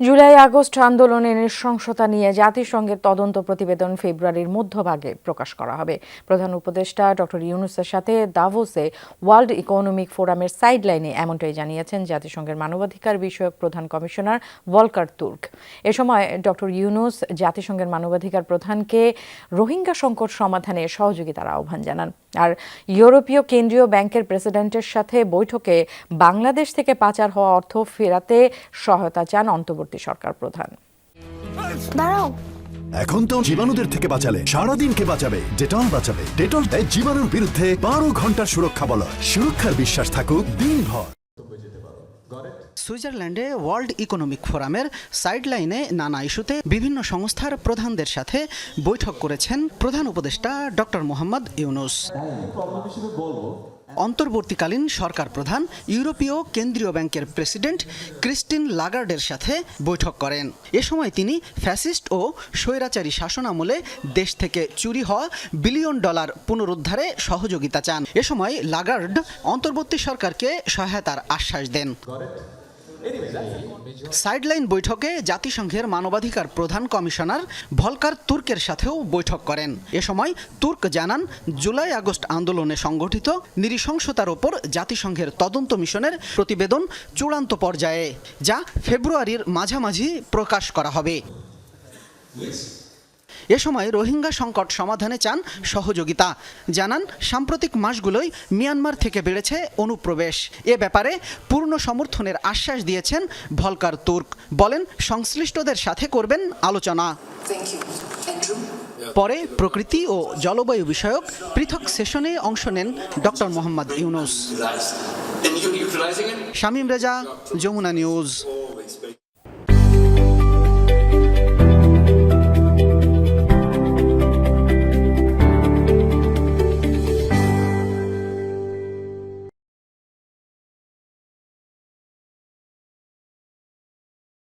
July August আন্দোলনের নৃশংসতা নিয়ে জাতিসংঘের তদন্ত প্রতিবেদন ফেব্রুয়ারির মধ্যভাগে প্রকাশ করা হবে। প্রধান উপদেষ্টা ডক্টর ইউনুসের সাথে দাভোসে ওয়ার্ল্ড ইকোনমিক ফোরামের সাইডলাইনে এমনটাই জানিয়েছেন জাতিসংঘের মানবাধিকার বিষয়ক প্রধান কমিশনার ভলকার তুর্ক। এ সময় ডক্টর ইউনুস জাতিসংঘের মানবাধিকার প্রধানকে রোহিঙ্গা সংকট সমাধানে সহযোগিতার আহ্বান জানান। আর ইউরোপীয় কেন্দ্রীয় ব্যাংকের প্রেসিডেন্টের সাথে বৈঠকে বাংলাদেশ থেকে পাচার হওয়া অর্থ ফেরাতে সহায়তা চান অন্তর্বর্তী সরকার প্রধান। দাঁড়াও। এখন তো জীবাণুদের থেকে বাঁচালে সারাদিনকে বাঁচাবে ডেটল বাঁচাবে। ডেটল দেয় জীবাণুর বিরুদ্ধে বারো ঘণ্টার সুরক্ষা বলয়। সুরক্ষার বিশ্বাস থাকুক দিনভর। সুইজারল্যান্ডে ওয়ার্ল্ড ইকোনমিক ফোরামের সাইডলাইনে নানা ইস্যুতে বিভিন্ন সংস্থার প্রধানদের সাথে বৈঠক করেছেন প্রধান উপদেষ্টা ডক্টর মোহাম্মদ ইউনুস। অন্তর্বর্তীকালীন সরকার প্রধান ইউরোপীয় কেন্দ্রীয় ব্যাংকের প্রেসিডেন্ট ক্রিস্টিন লাগার্ডের সাথে বৈঠক করেন। এ সময় তিনি ফ্যাসিস্ট ও স্বৈরাচারী শাসনামলে দেশ থেকে চুরি হওয়া বিলিয়ন ডলার পুনরুদ্ধারে সহযোগিতা চান। এ সময় লাগার্ড অন্তর্বর্তী সরকারকে সহায়তার আশ্বাস দেন। সাইডলাইন বৈঠকে জাতিসংঘের মানবাধিকার প্রধান কমিশনার ভলকার তুর্কের সাথেও বৈঠক করেন। এ সময় তুর্ক জানান জুলাই আগস্ট আন্দোলনে সংগঠিত নিরিশংসতার ওপর জাতিসংঘের তদন্ত মিশনের প্রতিবেদন চূড়ান্ত পর্যায়ে যা ফেব্রুয়ারির মাঝামাঝি প্রকাশ করা হবে। এ সময় রোহিঙ্গা সংকট সমাধানে চান সহযোগিতা। জানান সাম্প্রতিক মাসগুলোই মিয়ানমার থেকে বেড়েছে অনুপ্রবেশ। এ ব্যাপারে পূর্ণ সমর্থনের আশ্বাস দিয়েছেন ভলকার তুর্ক। বলেন সংশ্লিষ্টদের সাথে করবেন আলোচনা? পরে প্রকৃতি ও জলবায়ু বিষয়ক পৃথক সেশনে অংশ নেন ডক্টর মোহাম্মদ ইউনুস? শামীম রেজা যমুনা নিউজ।